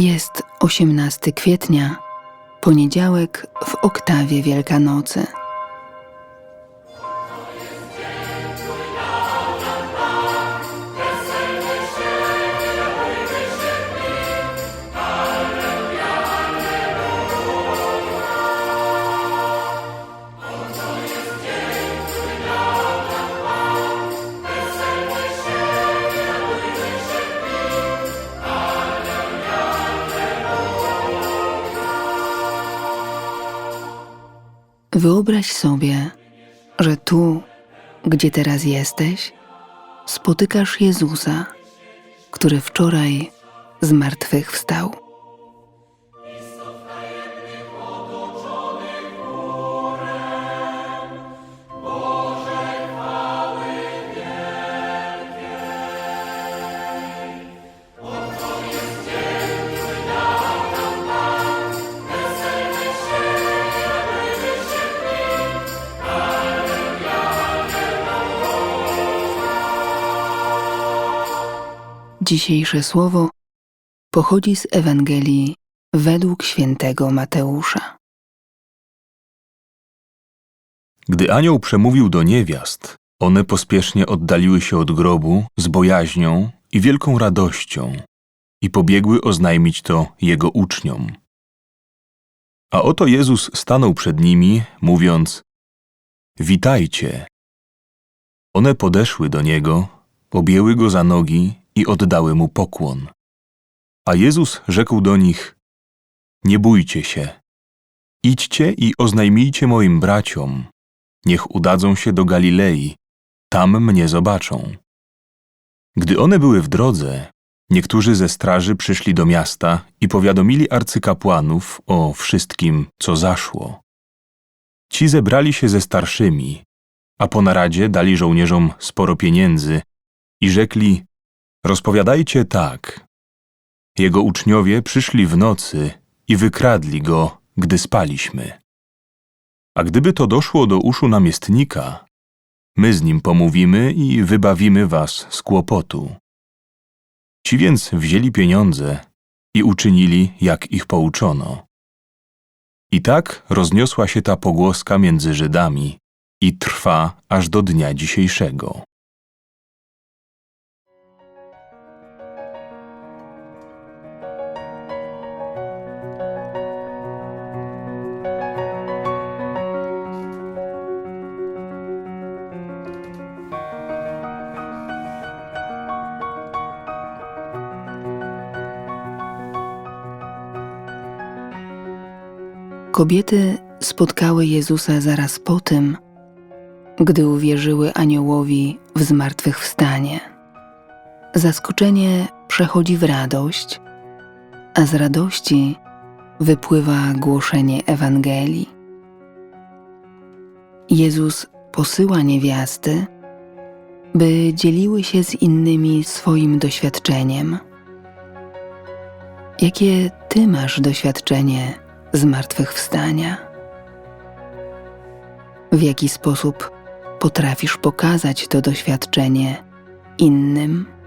Jest 18 kwietnia, poniedziałek w oktawie Wielkanocy. Wyobraź sobie, że tu, gdzie teraz jesteś, spotykasz Jezusa, który wczoraj z martwych wstał. Dzisiejsze słowo pochodzi z Ewangelii według świętego Mateusza. Gdy anioł przemówił do niewiast, one pospiesznie oddaliły się od grobu z bojaźnią i wielką radością i pobiegły oznajmić to jego uczniom. A oto Jezus stanął przed nimi, mówiąc: Witajcie. One podeszły do niego, objęły go za nogi i oddały mu pokłon. A Jezus rzekł do nich: Nie bójcie się. Idźcie i oznajmijcie moim braciom, niech udadzą się do Galilei, tam mnie zobaczą. Gdy one były w drodze, niektórzy ze straży przyszli do miasta i powiadomili arcykapłanów o wszystkim, co zaszło. Ci zebrali się ze starszymi, a po naradzie dali żołnierzom sporo pieniędzy i rzekli: Rozpowiadajcie tak. Jego uczniowie przyszli w nocy i wykradli go, gdy spaliśmy. A gdyby to doszło do uszu namiestnika, my z nim pomówimy i wybawimy was z kłopotu. Ci więc wzięli pieniądze i uczynili, jak ich pouczono. I tak rozniosła się ta pogłoska między Żydami i trwa aż do dnia dzisiejszego. Kobiety spotkały Jezusa zaraz po tym, gdy uwierzyły aniołowi w zmartwychwstanie. Zaskoczenie przechodzi w radość, a z radości wypływa głoszenie Ewangelii. Jezus posyła niewiasty, by dzieliły się z innymi swoim doświadczeniem. Jakie ty masz doświadczenie zmartwychwstania? W jaki sposób potrafisz pokazać to doświadczenie innym?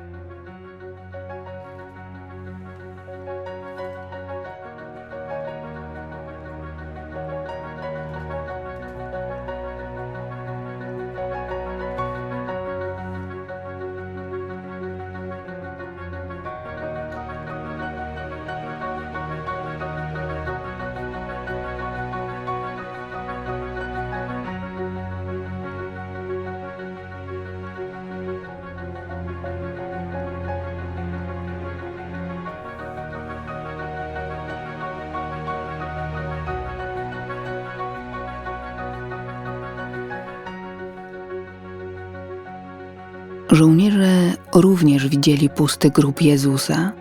Żołnierze również widzieli pusty grób Jezusa.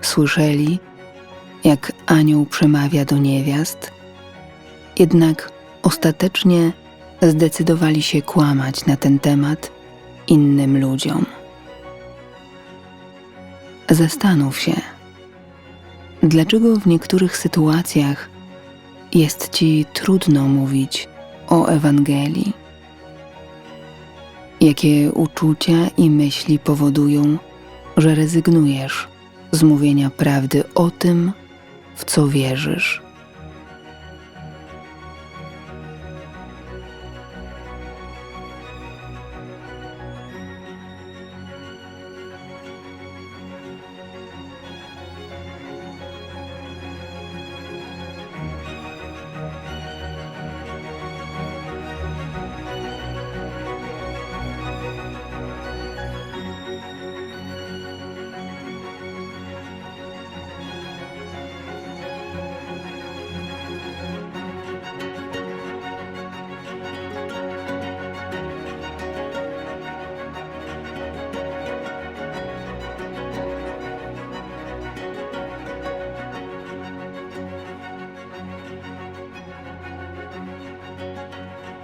Słyszeli, jak anioł przemawia do niewiast, jednak ostatecznie zdecydowali się kłamać na ten temat innym ludziom. Zastanów się, dlaczego w niektórych sytuacjach jest ci trudno mówić o Ewangelii. Jakie uczucia i myśli powodują, że rezygnujesz z mówienia prawdy o tym, w co wierzysz.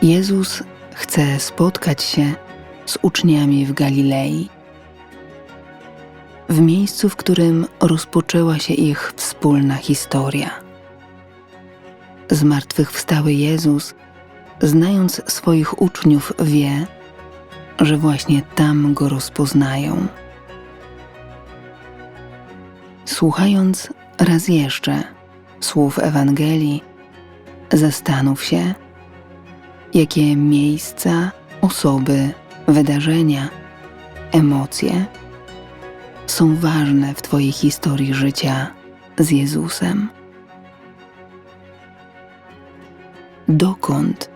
Jezus chce spotkać się z uczniami w Galilei. W miejscu, w którym rozpoczęła się ich wspólna historia. Zmartwychwstały Jezus, znając swoich uczniów, wie, że właśnie tam go rozpoznają. Słuchając raz jeszcze słów Ewangelii, zastanów się, jakie miejsca, osoby, wydarzenia, emocje są ważne w Twojej historii życia z Jezusem. Dokąd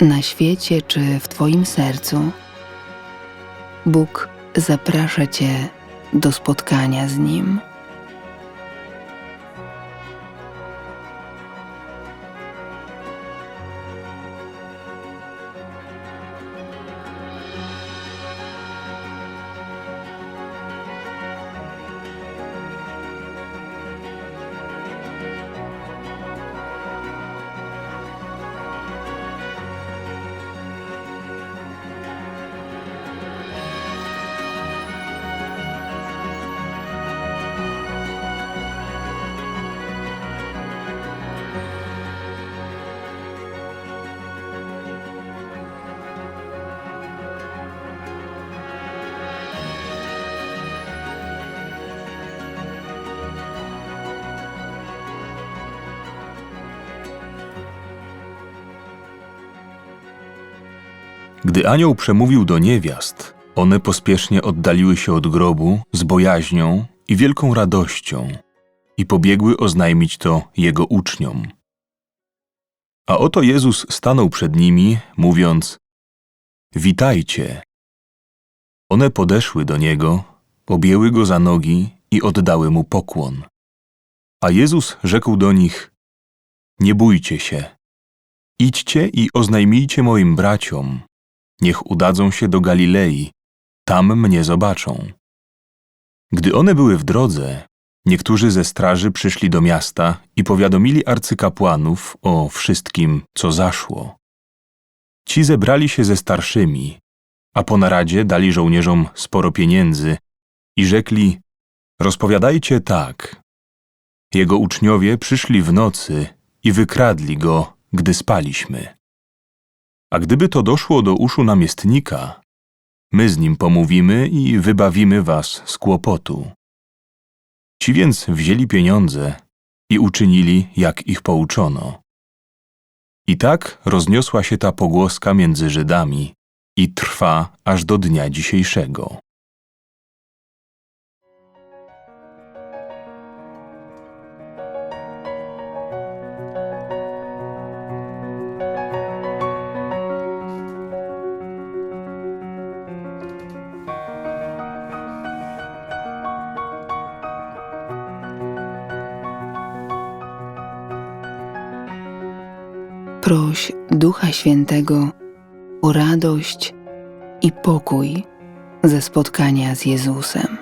na świecie czy w Twoim sercu Bóg zaprasza Cię do spotkania z Nim? Gdy anioł przemówił do niewiast, one pospiesznie oddaliły się od grobu z bojaźnią i wielką radością i pobiegły oznajmić to jego uczniom. A oto Jezus stanął przed nimi, mówiąc: Witajcie. One podeszły do niego, objęły go za nogi i oddały mu pokłon. A Jezus rzekł do nich: Nie bójcie się. Idźcie i oznajmijcie moim braciom, niech udadzą się do Galilei, tam mnie zobaczą. Gdy one były w drodze, niektórzy ze straży przyszli do miasta i powiadomili arcykapłanów o wszystkim, co zaszło. Ci zebrali się ze starszymi, a po naradzie dali żołnierzom sporo pieniędzy i rzekli: Rozpowiadajcie tak. Jego uczniowie przyszli w nocy i wykradli go, gdy spaliśmy. A gdyby to doszło do uszu namiestnika, my z nim pomówimy i wybawimy was z kłopotu. Ci więc wzięli pieniądze i uczynili, jak ich pouczono. I tak rozniosła się ta pogłoska między Żydami i trwa aż do dnia dzisiejszego. Proś Ducha Świętego o radość i pokój ze spotkania z Jezusem.